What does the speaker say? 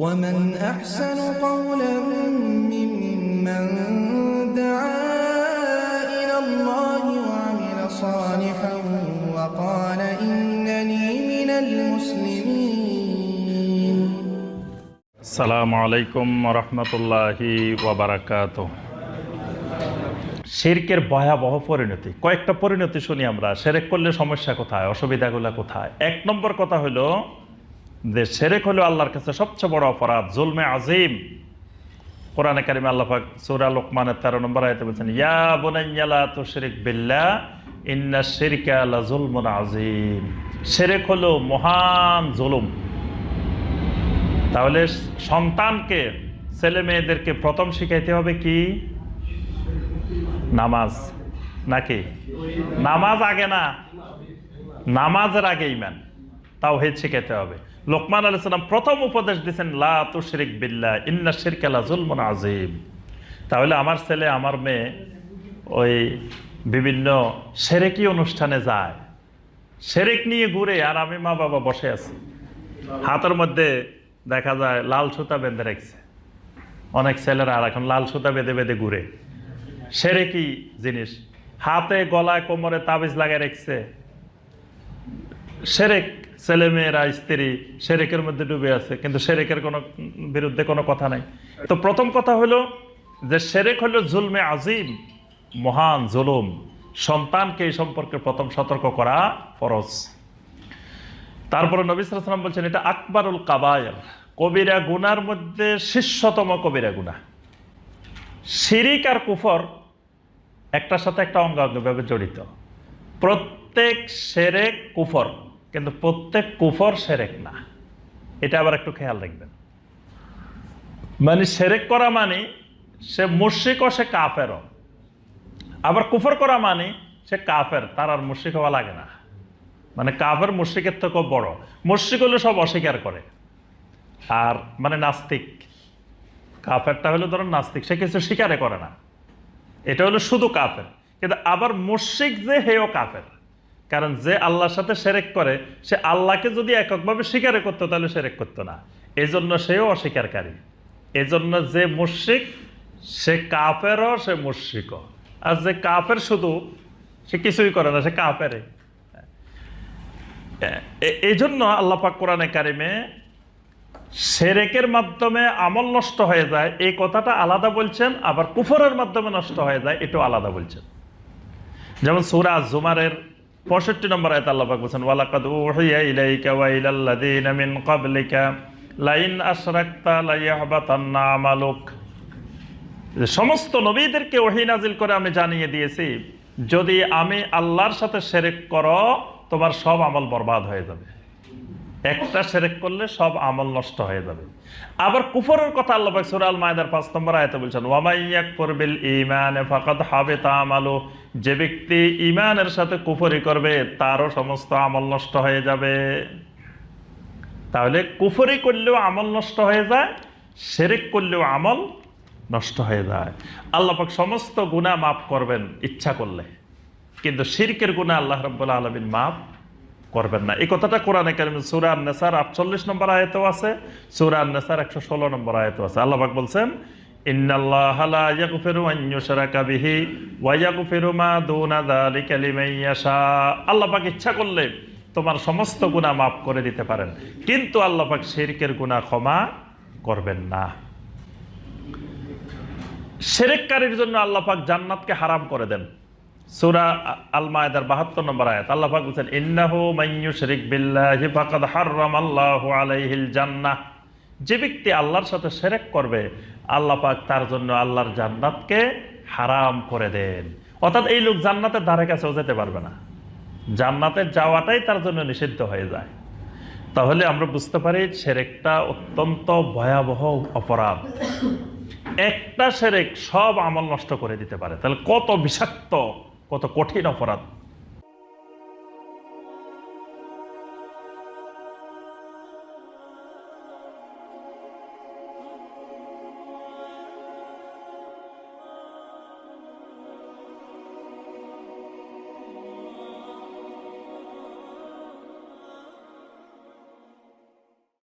ومن أحسن قولا ممن دعا إلى الله وعمل صالحا وقال إنني من المسلمين সালামু আলাইকুম রহমতুল্লাহি ওয়াবারাকাত শিরকের ভয়াবহ পরিণতি কয়েকটা পরিণতি শুনি আমরা সেরেক করলে সমস্যা কোথায় অসুবিধাগুলো কোথায় এক নম্বর কথা হলো যে সেরেক হলো আল্লাহর কাছে সবচেয়ে বড় অপরাধ, জুলমে আজিম। কোরআনে কারিমে আল্লাহ সূরা লোকমানের তেরো নম্বর আয়তে বলছেন, ইয়া বোনাইয়ালা তো তুশরিক বিল্লাহ, ইন্না শিরকা লা জুলমুন আজিম। সেরেক হলো মহান জুলুম। তাহলে সন্তানকে, ছেলে মেয়েদেরকে প্রথম শিখাইতে হবে কি? নামাজ। নাকি? নামাজ আগে না? নামাজের আগে ইমান। তাও হেদ শিখাইতে হবে। লোকমান আলী সাল্লাম প্রথম উপদেশ দিচ্ছেন লা তুশরিক বিল্লাহ, ইন্না শিরকালা জুলমুন আজিম তাহলে আমার ছেলে, আমার মেয়ে ওই বিভিন্ন সেরেকি অনুষ্ঠানে যায়। সেরেক নিয়ে ঘুরে আর আমি মা বাবা বসে আছি। হাতের মধ্যে দেখা যায় লাল সুতা বেঁধে রেখেছে। অনেক ছেলেরা আর এখন লাল সুতা বেঁধে বেঁধে ঘুরে। সেরে কি জিনিস। হাতে গলায় কোমরে তাবিজ লাগাই রেখেছে। সেরেক ছেলে মেয়েরা, স্ত্রী সেরেকের মধ্যে ডুবে আছে, কিন্তু সেরেকের কোনো বিরুদ্ধে কোনো কথা নাই। তো প্রথম কথা হলো যে সেরেক হলো জুলমে আজিম, মহান জুলুম। সন্তানকে এই সম্পর্কে প্রথম সতর্ক করা ফরজ। তারপরে নবী সালাম বলছেন, এটা আকবরুল কাবায়ের। কবিরা গুনার মধ্যে শীর্ষতম কবিরা গুনা শিরিক আর কুফর একটার সাথে একটা অঙ্গাঙ্গভাবে জড়িত। প্রত্যেক সেরেক কুফর কিন্তু প্রত্যেক কুফর সেরেক না। এটা আবার একটু খেয়াল রাখবেন। মানে সেরেক করা মানে সে মুর্শিক ও সে কাফেরও। আবার কুফর করা মানে সে কাফের, তার আর মুর্শিক হওয়া লাগে না। মানে কাফের মুশ্রিকের থেকেও বড়। মুশ্রিক হলে সব অস্বীকার করে। আর মানে নাস্তিক। কাফেরটা হলো ধরুন নাস্তিক, সে কিছু স্বীকারে করে না। এটা হলো শুধু কাফের। কিন্তু আবার মুশ্রিক যে হেও কাফের। কারণ যে আল্লাহর সাথে সেরেক করে, সে আল্লাহকে যদি এককভাবে স্বীকার করতো, তাহলে সেরেক করতো না। এই জন্য সেও অস্বীকারী। এজন্য যে মুশ্রিক, সে কাফেরও, সে মুশ্রিকও। আর যে কাফের শুধু, সে কিছুই করে না, সে কাফেরে এই জন্য আল্লাহ পাক কোরআনে কারিমে সেরেকের মাধ্যমে আমল নষ্ট হয়ে যায়, এই কথাটা আলাদা বলছেন, আবার কুফরের মাধ্যমে নষ্ট হয়ে যায়, এটাও আলাদা বলছেন। যেমন সূরা জুমারের পঁয়ষট্টি নম্বর আয়াত আল্লাহ পাক বলছেন, ওয়ালাকাদ উহিয়া ইলাইকা ওয়া ইলাল্লাযীনা মিন ক্বাবলিকা, লাইন আশরাকতা লাইয়াহবাতান্না আমালুক। সমস্ত নবীদেরকে ওহী নাজিল করে আমি জানিয়ে দিয়েছি, যদি আমি আল্লাহর সাথে সেরেক করো, তোমার সব আমল বরবাদ হয়ে যাবে। একটা সেরেক করলে সব আমল নষ্ট হয়ে যাবে। আবার কুফরের কথা আল্লাহ পাক সূরা আল মায়দার 5 নম্বর আয়াতে বলছেন ওয়ামাইয়াক বিল ঈমান ফাকাদ হাবিতা আমালু যে ব্যক্তি ঈমানের সাথে কুফরি করবে, তারও সমস্ত আমল নষ্ট হয়ে যাবে। তাহলে কুফরি করলেও আমল নষ্ট হয়ে যায়, সেরেক করলেও আমল নষ্ট হয়ে যায়। আল্লাহ পাক সমস্ত গুনাহ মাফ করবেন ইচ্ছা করলে। কিন্তু শিরকের গুনাহ আল্লাহ রাব্বুল আলামিন মাফ করবেন না। এই কথাটা কোরআনে কারিম সূরা আন-নাসার 48 নম্বর আয়াতেও আছে, সূরা আন-নাসার 116 নম্বর আয়াতেও আছে। আল্লাহ পাক বলছেন, ইন্নাল্লাহা লা ইয়াগফিরু আন ইউশরাকা বিহি ওয়া ইয়াগফিরু মা দুনা যালিকা লিমান ইয়াশা। আল্লাহ পাক ইচ্ছা করলে তোমার সমস্ত গুনাহ মাফ করে দিতে পারেন, কিন্তু আল্লাহ পাক শিরকের গুনাহ ক্ষমা করবেন না। সেরেককারীর জন্য আল্লাহ পাক জান্নাতকে হারাম করে দেন। সূরা আল মায়দার 72 নম্বর আয়াত। আল্লাহ পাক বলেন ইন্নাহু মাইয়ুশরিক বিল্লাহি ফাকাদ হারামাল্লাহু আলাইহিল জান্নাহ। যে ব্যক্তি আল্লাহর সাথে সেরেক করবে, আল্লাহ পাক তার জন্য আল্লাহর জান্নাতকে হারাম করে দেন। অর্থাৎ এই লোক জান্নাতের ধারে কাছেও যেতে পারবে না। জান্নাতে যাওয়াটাই তার জন্য নিষিদ্ধ হয়ে যায়। তাহলে আমরা বুঝতে পারি সেরেকটা অত্যন্ত ভয়াবহ অপরাধ। একটা সেরেক সব আমল নষ্ট করে দিতে পারে। তাহলে কত বিষাক্ত কত কঠিন অপরাধ।